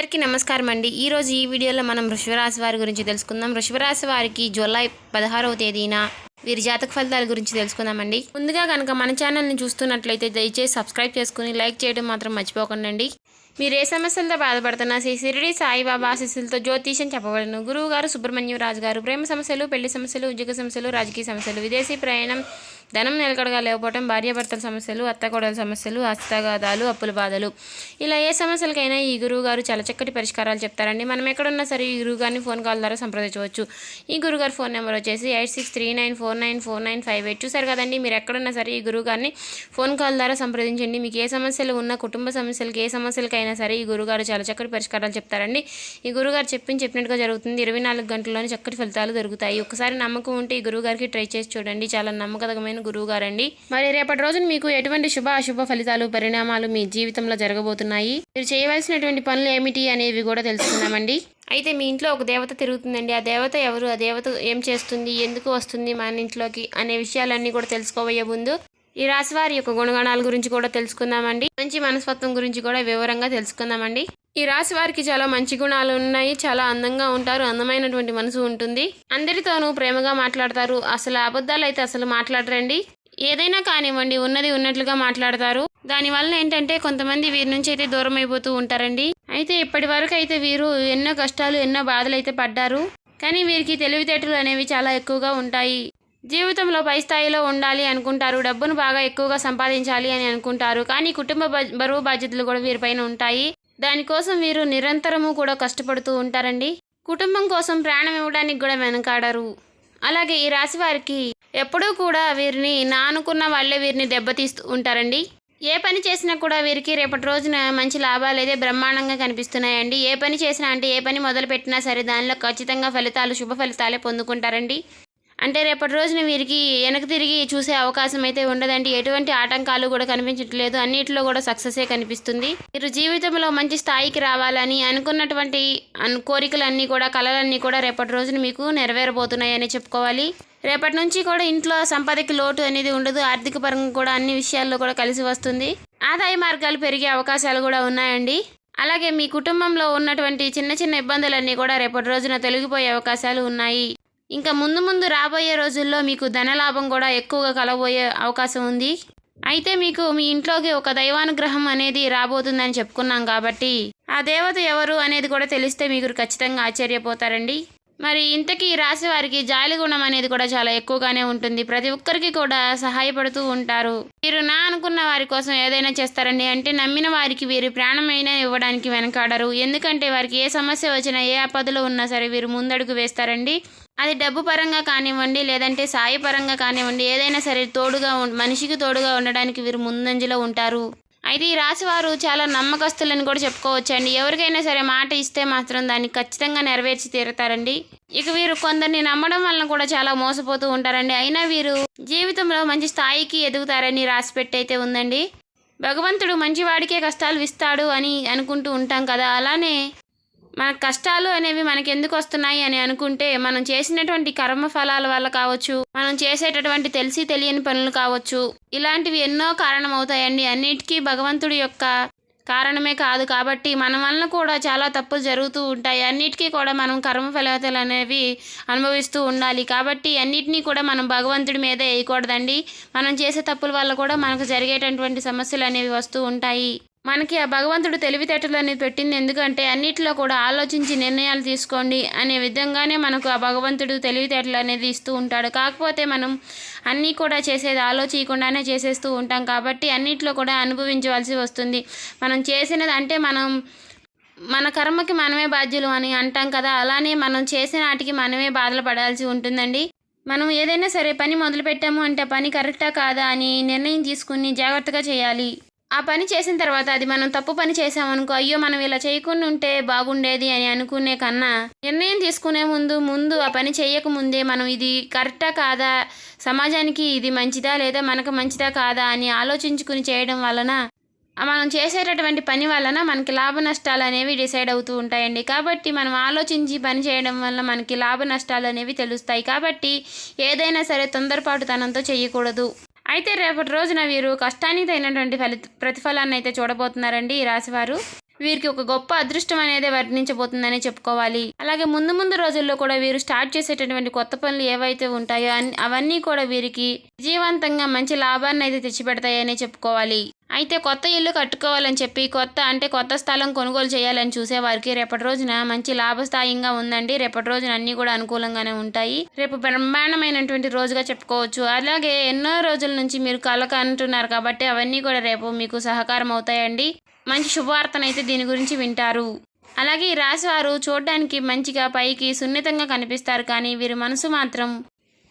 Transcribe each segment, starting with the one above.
అందరికీ నమస్కారం అండి. ఈ రోజు ఈ వీడియోలో మనం వృషభరాశి వారి గురించి తెలుసుకుందాం. వృషభరాశి వారికి జూలై పదహారవ తేదీన వీరి జాతక ఫలితాల గురించి తెలుసుకుందామండి. ముందుగా కనుక మన ఛానల్ని చూస్తున్నట్లయితే దయచేసి సబ్స్క్రైబ్ చేసుకుని లైక్ చేయడం మాత్రం మర్చిపోకండి మీరు ఏ సమస్యలతో బాధపడుతున్నా శ్రీ షిరిడి సాయిబాబా ఆశీస్సులతో జ్యోతిషం చెప్పబడను. గురువు గారు సుబ్రహ్మణ్యం రాజు గారు ప్రేమ సమస్యలు పెళ్ళి సమస్యలు ఉద్యోగ సమస్యలు రాజకీయ సమస్యలు విదేశీ ప్రయాణం ధనం నిలకడగా లేకపోవడం భార్యాభర్తల సమస్యలు అత్తకోడల సమస్యలు హస్తగాదాలు అప్పుల బాధలు. ఇలా ఏ సమస్యలకైనా ఈ గురువు గారు చాలా చక్కటి పరిష్కారాలు చెప్తారండి. మనం ఎక్కడున్నా సరే ఈ గురువు గారిని ఫోన్ కాల్ ద్వారా సంప్రదించవచ్చు. ఈ గురుగారి ఫోన్ నెంబర్ వచ్చేసి eight six three nine four nine four nine five eight చూసారు కదండి. మీరు ఎక్కడున్నా సరే ఈ గురువు గారిని ఫోన్ కాల్ ద్వారా సంప్రదించండి. మీకు ఏ సమస్యలు ఉన్నా కుటుంబ సమస్యలకి ఏ సమస్యలకైనా సరే ఈ గురుగారు చాలా చక్కటి పరిష్కారాలు చెప్తారండి. ఈ గురుగారు చెప్పింది చెప్పినట్టుగా జరుగుతుంది. ఇరవై నాలుగు గంటల్లోనే చక్కటి ఫలితాలు దొరుకుతాయి. ఒకసారి నమ్మకం ఉంటే ఈ గురువు గారికి ట్రై చేసి చూడండి. చాలా నమ్మకమైన గురువు గారండి మరి రేపటి రోజున మీకు ఎటువంటి శుభ అశుభ ఫలితాలు పరిణామాలు మీ జీవితంలో జరగబోతున్నాయి? మీరు చేయవలసినటువంటి పనులు ఏమిటి అనేవి కూడా తెలుసుకుందామండి. అయితే మీ ఇంట్లో ఒక దేవత తిరుగుతుందండి. ఆ దేవత ఎవరు? ఆ దేవత ఏం చేస్తుంది? ఎందుకు వస్తుంది మన ఇంట్లోకి? అనే విషయాలన్నీ కూడా తెలుసుకోబోయే ముందు ఈ రాశి వారి యొక్క గుణగణాల గురించి కూడా తెలుసుకుందామండి. మంచి మనస్తత్వం గురించి కూడా వివరంగా తెలుసుకుందామండి. ఈ రాశి వారికి చాలా మంచి గుణాలు ఉన్నాయి. చాలా అందంగా ఉంటారు. అందమైనటువంటి మనసు ఉంటుంది. అందరితోనూ ప్రేమగా మాట్లాడతారు. అసలు అబద్ధాలు అయితే అసలు మాట్లాడరండి. ఏదైనా కానివ్వండి ఉన్నది ఉన్నట్లుగా మాట్లాడతారు. దానివల్ల ఏంటంటే కొంతమంది వీరి నుంచి అయితే దూరం అయిపోతూ ఉంటారండి. అయితే ఇప్పటి వరకు అయితే వీరు ఎన్నో కష్టాలు ఎన్నో బాధలు అయితే పడ్డారు. కానీ వీరికి తెలివితేటలు అనేవి చాలా ఎక్కువగా ఉంటాయి. జీవితంలో పై స్థాయిలో ఉండాలి అనుకుంటారు. డబ్బును బాగా ఎక్కువగా సంపాదించాలి అని అనుకుంటారు. కానీ కుటుంబ బరువు బాధ్యతలు కూడా వీరిపైన ఉంటాయి. దానికోసం వీరు నిరంతరము కూడా కష్టపడుతూ ఉంటారండి. కుటుంబం కోసం ప్రాణం ఇవ్వడానికి కూడా వెనకాడరు. అలాగే ఈ రాశి వారికి ఎప్పుడూ కూడా వీరిని నా అనుకున్న వాళ్ళే వీరిని దెబ్బతీస్తూ ఉంటారండి. ఏ పని చేసినా కూడా వీరికి రేపటి రోజున మంచి లాభాలు అయితే బ్రహ్మాండంగా కనిపిస్తున్నాయండి. ఏ పని చేసినా అంటే ఏ పని మొదలు పెట్టినా సరే దానిలో ఖచ్చితంగా ఫలితాలు శుభ ఫలితాలే పొందుకుంటారండి. అంటే రేపటి రోజున వీరికి వెనక్కి తిరిగి చూసే అవకాశం అయితే ఉండదండి. ఎటువంటి ఆటంకాలు కూడా కనిపించట్లేదు. అన్నిటిలో కూడా సక్సెసే కనిపిస్తుంది. మీరు జీవితంలో మంచి స్థాయికి రావాలని అనుకున్నటువంటి కోరికలన్నీ కూడా కళలన్నీ కూడా రేపటి రోజున మీకు నెరవేరబోతున్నాయని చెప్పుకోవాలి. రేపటి నుంచి కూడా ఇంట్లో సంపదకి లోటు అనేది ఉండదు. ఆర్థిక పరంగా కూడా అన్ని విషయాల్లో కూడా కలిసి వస్తుంది. ఆదాయ మార్గాలు పెరిగే అవకాశాలు కూడా ఉన్నాయండి. అలాగే మీ కుటుంబంలో ఉన్నటువంటి చిన్న చిన్న ఇబ్బందులన్నీ కూడా రేపటి రోజున తొలగిపోయే అవకాశాలు ఉన్నాయి. ఇంకా ముందు ముందు రాబోయే రోజుల్లో మీకు ధనలాభం కూడా ఎక్కువగా కలబోయే అవకాశం ఉంది. అయితే మీకు మీ ఇంట్లోకి ఒక దైవానుగ్రహం అనేది రాబోతుందని చెప్పుకున్నాం కాబట్టి ఆ దేవత ఎవరు అనేది కూడా తెలిస్తే మీకు ఖచ్చితంగా ఆశ్చర్యపోతారండి. మరి ఇంతకీ ఈ రాశి వారికి జాలి గుణం అనేది కూడా చాలా ఎక్కువగానే ఉంటుంది. ప్రతి ఒక్కరికి కూడా సహాయపడుతూ ఉంటారు. మీరు నా అనుకున్న వారి కోసం ఏదైనా చేస్తారండి అంటే నమ్మిన వారికి వీరి ప్రాణమైనా ఇవ్వడానికి వెనకాడరు. ఎందుకంటే వారికి ఏ సమస్య వచ్చినా ఏ ఆపదలో ఉన్నా సరే వీరు ముందడుగు వేస్తారండి. అది డబ్బు పరంగా కానివ్వండి లేదంటే సాయి పరంగా కానివ్వండి ఏదైనా సరే తోడుగా ఉం- మనిషికి తోడుగా ఉండడానికి వీరు ముందంజలో ఉంటారు. అయితే ఈ రాశివారు చాలా నమ్మకస్తులని కూడా చెప్పుకోవచ్చండి. ఎవరికైనా సరే మాట ఇస్తే మాత్రం దాన్ని ఖచ్చితంగా నెరవేర్చి తీరుతారండి. ఇక వీరు కొందరిని నమ్మడం వలన కూడా చాలా మోసపోతూ ఉంటారండి. అయినా వీరు జీవితంలో మంచి స్థాయికి ఎదుగుతారని రాసి పెట్టయితే ఉందండి. భగవంతుడు మంచివాడికే కష్టాలు ఇస్తాడు అని అనుకుంటూ ఉంటాం కదా. అలానే మన కష్టాలు అనేవి మనకి ఎందుకు వస్తున్నాయి అని అనుకుంటే మనం చేసినటువంటి కర్మ ఫలాల వల్ల కావచ్చు మనం చేసేటటువంటి తెలిసి తెలియని పనులు కావచ్చు. ఇలాంటివి ఎన్నో కారణం అవుతాయండి అన్నిటికీ భగవంతుడి యొక్క కారణమే కాదు కాబట్టి మన వలన కూడా చాలా తప్పులు జరుగుతూ ఉంటాయి. అన్నిటికీ కూడా మనం కర్మ ఫలితాలు అనేవి అనుభవిస్తూ ఉండాలి కాబట్టి అన్నిటినీ కూడా మనం భగవంతుడి మీదే వేయకూడదండి. మనం చేసే తప్పుల వల్ల కూడా మనకు జరిగేటటువంటి సమస్యలు అనేవి వస్తూ ఉంటాయి. మనకి ఆ భగవంతుడు తెలివితేటలు అనేది పెట్టింది ఎందుకంటే అన్నిటిలో కూడా ఆలోచించి నిర్ణయాలు తీసుకోండి అనే విధంగానే మనకు ఆ భగవంతుడు తెలివితేటలు అనేది ఇస్తూ ఉంటాడు. కాకపోతే మనం అన్నీ కూడా చేసేది ఆలోచించకుండానే చేసేస్తూ ఉంటాం కాబట్టి అన్నిట్లో కూడా అనుభవించవలసి వస్తుంది. మనం చేసినది అంటే మనం మన కర్మకి మనమే బాధ్యులు అని అంటాం కదా అలానే మనం చేసిన వాటికి మనమే బాధలు పడాల్సి ఉంటుందండి. మనం ఏదైనా సరే పని మొదలు పెట్టాము అంటే పని కరెక్టా కాదా అని నిర్ణయం తీసుకుని జాగ్రత్తగా చేయాలి. ఆ పని చేసిన తర్వాత అది మనం తప్పు పని చేసామనుకో అయ్యో మనం ఇలా చేయకుండా ఉంటే బాగుండేది అని అనుకునే కన్నా నిర్ణయం తీసుకునే ముందు ముందు ఆ పని చేయక ముందే మనం ఇది కరెక్టా కాదా సమాజానికి ఇది మంచిదా లేదా మనకు మంచిదా కాదా అని ఆలోచించుకుని చేయడం వలన మనం చేసేటటువంటి పని వలన మనకి లాభ నష్టాలు అనేవి డిసైడ్ అవుతూ ఉంటాయండి. కాబట్టి మనం ఆలోచించి పని చేయడం వల్ల మనకి లాభ నష్టాలు అనేవి తెలుస్తాయి. కాబట్టి ఏదైనా సరే తొందరపాటుతనంతో చేయకూడదు. అయితే రేపటి రోజున వీరు కష్టానికి తగినటువంటి ఫలిత ప్రతిఫలాన్ని అయితే చూడబోతున్నారండి ఈ రాశివారు. వీరికి ఒక గొప్ప అదృష్టం అనేది వర్ణించబోతుందని చెప్పుకోవాలి. అలాగే ముందు ముందు రోజుల్లో కూడా వీరు స్టార్ట్ చేసేటటువంటి కొత్త పనులు ఏవైతే ఉంటాయో అవన్నీ కూడా వీరికి విజయవంతంగా మంచి లాభాన్ని అయితే తెచ్చిపెడతాయని చెప్పుకోవాలి. అయితే కొత్త ఇల్లు కట్టుకోవాలని చెప్పి కొత్త అంటే కొత్త స్థలం కొనుగోలు చేయాలని చూసే వారికి రేపటి రోజున మంచి లాభస్థాయంగా ఉందండి. రేపటి రోజున అన్ని కూడా అనుకూలంగానే ఉంటాయి. రేపు బ్రహ్మాండమైనటువంటి రోజుగా చెప్పుకోవచ్చు. అలాగే ఎన్నో రోజుల నుంచి మీరు కలక అంటున్నారు కాబట్టి అవన్నీ కూడా రేపు మీకు సహకారం అవుతాయండి. మంచి శుభవార్తనైతే దీని గురించి వింటారు. అలాగే ఈ రాశివారు చూడడానికి మంచిగా పైకి సున్నితంగా కనిపిస్తారు కానీ వీరి మనసు మాత్రం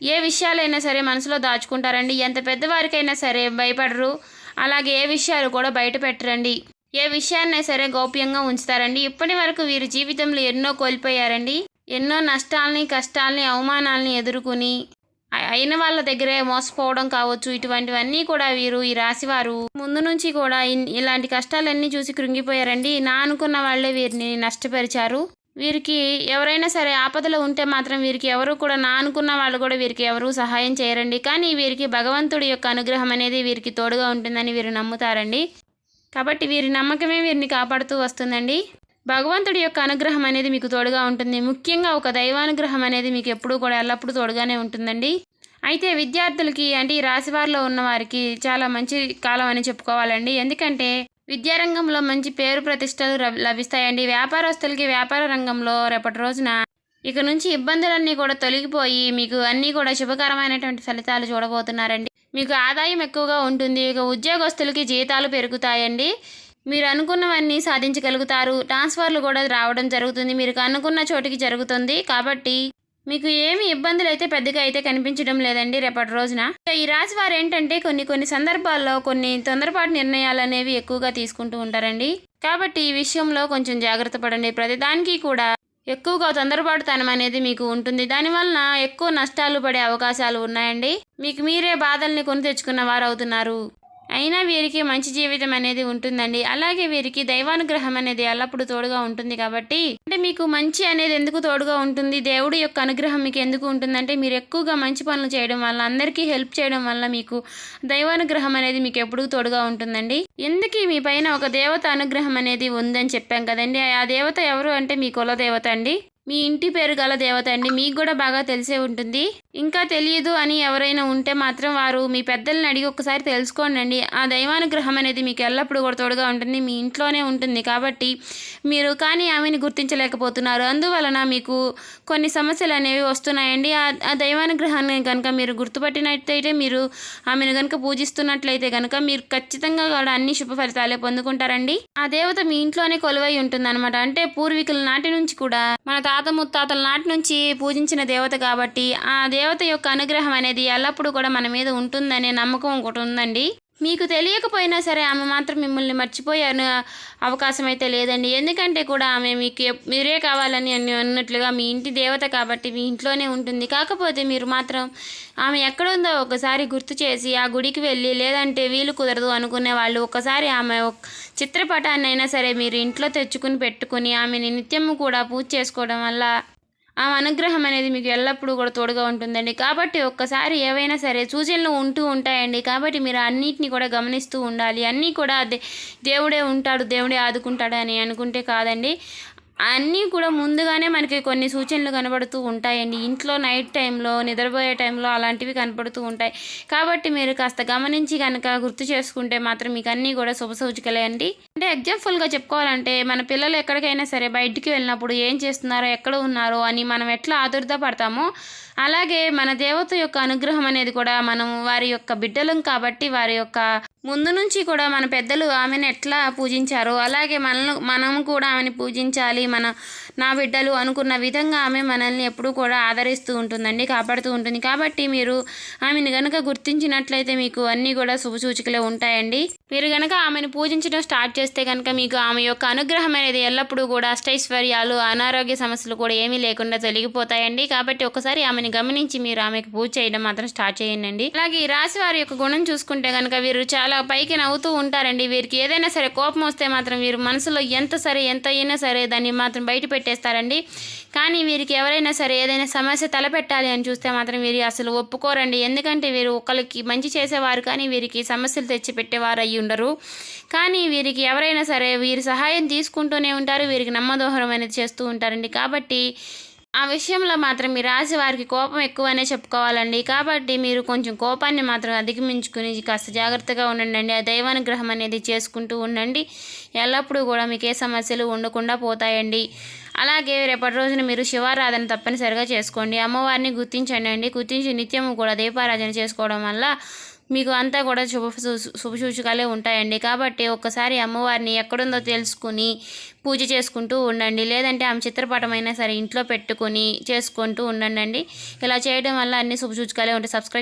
ఏ విషయాలైనా సరే మనసులో దాచుకుంటారండి. ఎంత పెద్దవారికైనా సరే భయపడరు. అలాగే ఏ విషయాలు కూడా బయట పెట్టరండి. ఏ విషయాన్నైనా సరే గోప్యంగా ఉంచుతారండి. ఇప్పటి వరకు వీరి జీవితంలో ఎన్నో కోల్పోయారండి. ఎన్నో నష్టాలని కష్టాలని అవమానాలని ఎదుర్కొని అయిన వాళ్ళ దగ్గరే మోసపోవడం కావచ్చు ఇటువంటివన్నీ కూడా వీరు ఈ రాశివారు ముందు నుంచి కూడా ఇన్- ఇలాంటి కష్టాలన్నీ చూసి కృంగిపోయారండి. నా అనుకున్న వాళ్ళే వీరిని నష్టపరిచారు. వీరికి ఎవరైనా సరే ఆపదలో ఉంటే మాత్రం వీరికి ఎవరు కూడా నా అనుకున్న వాళ్ళు కూడా వీరికి ఎవరు సహాయం చేయరండి. కానీ వీరికి భగవంతుడి యొక్క అనుగ్రహం అనేది వీరికి తోడుగా ఉంటుందని వీరు నమ్ముతారండి. కాబట్టి వీరి నమ్మకమే వీరిని కాపాడుతూ వస్తుందండి. భగవంతుడి యొక్క అనుగ్రహం అనేది మీకు తోడుగా ఉంటుంది. ముఖ్యంగా ఒక దైవానుగ్రహం అనేది మీకు ఎప్పుడూ కూడా ఎల్లప్పుడూ తోడుగానే ఉంటుందండి. అయితే విద్యార్థులకి అంటే ఈ రాశి వారిలో ఉన్న వారికి చాలా మంచి కాలం అని చెప్పుకోవాలండి. ఎందుకంటే విద్యారంగంలో మంచి పేరు ప్రతిష్టలు లభిస్తాయండి. వ్యాపారస్తులకి వ్యాపార రంగంలో రేపటి రోజున ఇక నుంచి ఇబ్బందులన్నీ కూడా తొలగిపోయి మీకు అన్నీ కూడా శుభకరమైనటువంటి ఫలితాలు చూడబోతున్నారండి. మీకు ఆదాయం ఎక్కువగా ఉంటుంది. ఇక ఉద్యోగస్తులకి జీతాలు పెరుగుతాయండి. మీరు అనుకున్నవన్నీ సాధించగలుగుతారు. ట్రాన్స్ఫర్లు కూడా రావడం జరుగుతుంది. మీరు అనుకున్న చోటికి జరుగుతుంది. కాబట్టి మీకు ఏమి ఇబ్బందులు అయితే పెద్దగా అయితే కనిపించడం లేదండి రేపటి రోజున. ఈ రాశి వారు ఏంటంటే కొన్ని కొన్ని సందర్భాల్లో కొన్ని తొందరపాటు నిర్ణయాలు అనేవి ఎక్కువగా తీసుకుంటూ ఉంటారండి. కాబట్టి ఈ విషయంలో కొంచెం జాగ్రత్త పడండి. ప్రతిదానికి కూడా ఎక్కువగా తొందరపాటుతనం అనేది మీకు ఉంటుంది. దానివలన ఎక్కువ నష్టాలు పడే అవకాశాలు ఉన్నాయండి. మీకు మీరే బాధల్ని కొని తెచ్చుకున్న వారు అవుతున్నారు అయినా వీరికి మంచి జీవితం అనేది ఉంటుందండి. అలాగే వీరికి దైవానుగ్రహం అనేది ఎల్లప్పుడూ తోడుగా ఉంటుంది కాబట్టి అంటే మీకు మంచి అనేది ఎందుకు తోడుగా ఉంటుంది? దేవుడి యొక్క అనుగ్రహం మీకు ఎందుకు ఉంటుందంటే మీరు ఎక్కువగా మంచి పనులు చేయడం వల్ల అందరికీ హెల్ప్ చేయడం వల్ల మీకు దైవానుగ్రహం అనేది మీకు ఎప్పుడూ తోడుగా ఉంటుందండి. ఎందుకు మీ పైన ఒక దేవత అనుగ్రహం అనేది ఉందని చెప్పాం కదండి. ఆ దేవత ఎవరు అంటే మీ కుల దేవత అండి. మీ ఇంటి పేరు గల దేవత అండి. మీకు కూడా బాగా తెలిసే ఉంటుంది. ఇంకా తెలియదు అని ఎవరైనా ఉంటే మాత్రం వారు మీ పెద్దల్ని అడిగి ఒకసారి తెలుసుకోండి ఆ దైవానుగ్రహం అనేది మీకు ఎల్లప్పుడూ కూడా తోడుగా ఉంటుంది. మీ ఇంట్లోనే ఉంటుంది కాబట్టి మీరు కానీ ఆమెని గుర్తించలేకపోతున్నారు. అందువలన మీకు కొన్ని సమస్యలు అనేవి వస్తున్నాయండి. ఆ దైవానుగ్రహాన్ని కనుక మీరు గుర్తుపట్టినట్లయితే మీరు ఆమెను కనుక పూజిస్తున్నట్లయితే కనుక మీరు ఖచ్చితంగా కూడా అన్ని శుభ ఫలితాలే పొందుకుంటారండి. ఆ దేవత మీ ఇంట్లోనే కొలువై ఉంటుంది అంటే పూర్వీకుల నాటి నుంచి కూడా మన తాత ముత్తాతల నాటి నుంచి పూజించిన దేవత కాబట్టి ఆ దేవత యొక్క అనుగ్రహం అనేది ఎల్లప్పుడూ కూడా మన మీద ఉంటుందనే నమ్మకం ఒకటి ఉందండి. మీకు తెలియకపోయినా సరే ఆమె మాత్రం మిమ్మల్ని మర్చిపోయాను అవకాశం అయితే లేదండి. ఎందుకంటే కూడా ఆమె మీకు మీరే కావాలని అని అన్నట్లుగా మీ ఇంటి దేవత కాబట్టి మీ ఇంట్లోనే ఉంటుంది. కాకపోతే మీరు మాత్రం ఆమె ఎక్కడుందో ఒకసారి గుర్తు చేసి ఆ గుడికి వెళ్ళి లేదంటే వీలు కుదరదు అనుకునే వాళ్ళు ఒకసారి ఆమె ఒక చిత్రపటాన్ని అయినా సరే మీరు ఇంట్లో తెచ్చుకుని పెట్టుకుని ఆమెని నిత్యము కూడా పూజ చేసుకోవడం వల్ల ఆమె అనుగ్రహం అనేది మీకు ఎల్లప్పుడూ కూడా తోడుగా ఉంటుందండి. కాబట్టి ఒక్కసారి ఏవైనా సరే సూచనలు ఉంటూ ఉంటాయండి. కాబట్టి మీరు అన్నిటిని కూడా గమనిస్తూ ఉండాలి. అన్నీ కూడా దే- దేవుడే ఉంటాడు దేవుడే ఆదుకుంటాడు అని అనుకుంటే కాదండి. అన్నీ కూడా ముందుగానే మనకి కొన్ని సూచనలు కనబడుతూ ఉంటాయండి. ఇంట్లో నైట్ టైంలో నిద్రపోయే టైంలో అలాంటివి కనపడుతూ ఉంటాయి. కాబట్టి మీరు కాస్త గమనించి కనుక గుర్తు చేసుకుంటే మాత్రం మీకు అన్నీ కూడా శుభ సూచికలే అండి. అంటే ఎగ్జాంపుల్గా చెప్పుకోవాలంటే మన పిల్లలు ఎక్కడికైనా సరే బయటికి వెళ్ళినప్పుడు ఏం చేస్తున్నారో ఎక్కడ ఉన్నారో అని మనం ఎట్లా ఆదుర్ద పడతామో అలాగే మన దేవత యొక్క అనుగ్రహం అనేది కూడా మనం వారి యొక్క బిడ్డలం కాబట్టి వారి యొక్క ముందు నుంచి కూడా మన పెద్దలు ఆమెను ఎట్లా పూజించారో అలాగే మనల్ని మనం కూడా ఆమెను పూజించాలి మన నా బిడ్డలు అనుకున్న విధంగా ఆమె మనల్ని ఎప్పుడూ కూడా ఆదరిస్తూ ఉంటుందండి కాపాడుతూ ఉంటుంది. కాబట్టి మీరు ఆమెను కనుక గుర్తించినట్లయితే మీకు అన్నీ కూడా శుభసూచికలే ఉంటాయండి. మీరు గనక ఆమెను పూజించడం స్టార్ట్ చేస్తే కనుక మీకు ఆమె యొక్క అనుగ్రహం అనేది ఎల్లప్పుడూ కూడా అష్టైశ్వర్యాలు అనారోగ్య సమస్యలు కూడా ఏమీ లేకుండా తొలగిపోతాయండి. కాబట్టి ఒకసారి ఆమెను గమనించి మీరు ఆమెకు పూజ చేయడం మాత్రం స్టార్ట్ చేయండి. అలాగే ఈ రాశి వారి యొక్క గుణం చూసుకుంటే కనుక వీరు చాలా పైకి నవ్వుతూ ఉంటారండి. వీరికి ఏదైనా సరే కోపం వస్తే మాత్రం వీరు మనసులో ఎంత సరే ఎంత అయినా సరే దాన్ని మాత్రం బయట పెట్టేస్తారండి. కానీ వీరికి ఎవరైనా సరే ఏదైనా సమస్య తలపెట్టాలి అని చూస్తే మాత్రం వీరు అసలు ఒప్పుకోరండి. ఎందుకంటే వీరు ఒకరికి మంచి చేసేవారు కానీ వీరికి సమస్యలు తెచ్చిపెట్టేవారు అయ్యి ఉండరు. కానీ వీరికి ఎవరైనా సరే వీరి సహాయం తీసుకుంటూనే ఉంటారు వీరికి నమ్మదోహరం అనేది చేస్తూ ఉంటారండి. కాబట్టి ఆ విషయంలో మాత్రం మీ రాశి వారికి కోపం ఎక్కువనే చెప్పుకోవాలండి. కాబట్టి మీరు కొంచెం కోపాన్ని మాత్రం అధిగమించుకుని కాస్త జాగ్రత్తగా ఉండండి. ఆ దైవానుగ్రహం అనేది చేసుకుంటూ ఉండండి. ఎల్లప్పుడూ కూడా మీకు ఏ సమస్యలు ఉండకుండా పోతాయండి. అలాగే రేపటి రోజున మీరు శివారాధన తప్పనిసరిగా చేసుకోండి. అమ్మవారిని గుర్తించండి అండి. గుర్తించి నిత్యము కూడా దీపారాధన చేసుకోవడం వల్ల మీకు అంతా కూడా శుభ శుభసూచకాలే ఉంటాయండి. కాబట్టి ఒక్కసారి అమ్మవారిని ఎక్కడుందో తెలుసుకుని పూజ చేసుకుంటూ ఉండండి. లేదంటే ఆమె చిత్రపటం అయినా సరే ఇంట్లో పెట్టుకొని చేసుకుంటూ ఉండండి ఇలా చేయడం వల్ల అన్ని శుభసూచకాలే ఉంటాయి. సబ్స్క్రైబ్